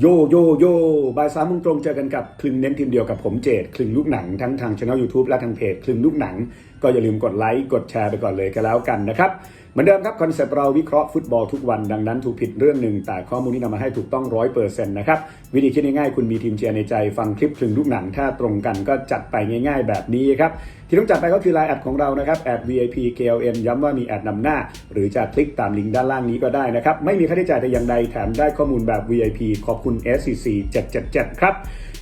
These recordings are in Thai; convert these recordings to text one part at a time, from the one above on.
โยโยโยบ่ายสามโมงตรงเจอกันกับคลึงเน้นทีมเดียวกับผมเจดคลึงลูกหนังทั้งทางช่อง YouTube และทางเพจคลึงลูกหนัง ก็อย่าลืมกดไลค์กดแชร์ไปก่อนเลยก็แล้วกันนะครับเหมือนเดิมครับคอนเซปต์เราวิเคราะห์ฟุตบอลทุกวันดังนั้นถูกผิดเรื่องหนึ่งแต่ข้อมูลที่นำมาให้ถูกต้องร้อยเปอร์เซ็นต์นะครับ วิธีคิดง่ายๆ คุณมีทีมเชียร์ในใจฟังคลิปคลึงลูกหนังถ้าตรงกันก็จัดไปง่าย ๆ แบบนี้ครับ ที่ต้องจัดไปก็คือไลน์แอดของเรานะครับแอด VIP KLN ย้ำว่ามีแอดนำหน้า หรือจะคลิกตามลิงก์ด้านล่างนี้ก็ได้นะครับไม่มีค่าใช้จ่ายแต่อย่างใดแถมได้ข้อมูลแบบ VIP ขอบคุณ SCC 777 ครับ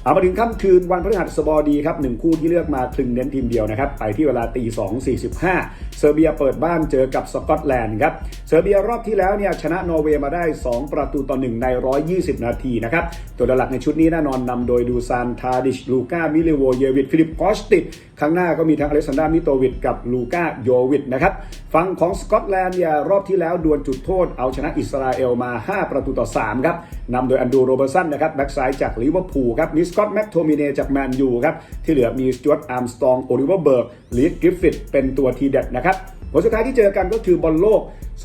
เอามาถึงค่ำคืนวันพฤหัสบดีครับหนึ่งคู่ที่เลือกมาคลึงเน้นทีมเดียวนะครับไปที่เวลาตี2 45เซอร์เบียเปิดบ้านเจอกับสกอตแลนด์ครับเซอร์เบียรอบที่แล้วเนี่ยชนะนอร์เวย์มาได้ 2 ประตูต่อ 1 ใน 120 นาทีนะครับตัวหลักในชุดนี้แน่นอนนำโดยดูซานทาดิชลูก้ามิลิโวเยวิดฟิลิปคอสติดข้างหน้าก็มีทั้งอเล็กซานดรามิโตวิดกับลูก้าโยวิดนะครับฝั่งของสกอตแลนด์เนี่ยรอบที่แล้วดวลจุดโทษเอาชนะอิสราเอลมา 5 ประตูต่อ3ครับนำโดยอันดูโรเบอร์สันนะครับแบ็กซ้ายจากลิเวอร์พูลครับมีสกอตแม็กโทมิเนจากแมนยูครับที่เหลือมีสจวตอาร์มสตรองโอลิเวอร์เบิร์กลีดกริฟฟิตเป็นตัวทีเด็ดนะครับ ผลสุดท้ายที่เจอกันก็คือบอลโลก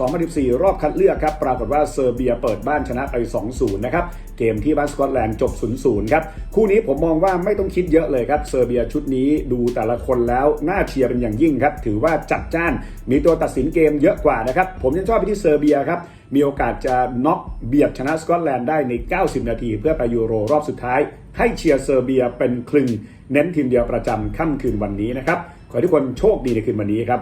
2014 รอบคัดเลือกครับ ปรากฏว่าเซอร์เบียเปิดบ้านชนะไป 2-0 นะครับ เกมที่บ้านสกอตแลนด์จบ 0-0 ครับ คู่นี้ผมมองว่าไม่ต้องคิดเยอะเลยครับ เซอร์เบียชุดนี้ดูแต่ละคนแล้วน่าเชียร์เป็นอย่างยิ่งครับ ถือว่าจัดจ้าน มีตัวตัดสินเกมเยอะกว่านะครับ ผมยังชอบไปที่เซอร์เบียครับ มีโอกาสจะน็อกเบียดชนะสกอตแลนด์ได้ใน 90 นาที เพื่อไปยูโรรอบสุดท้าย ให้เชียร์เซอร์เบียเป็นคลึง เน้นทีมเดียวประจำค่ำคืนวันนี้นะครับ ขอให้ทุกคนโชคดีในคืนวันนี้ครับ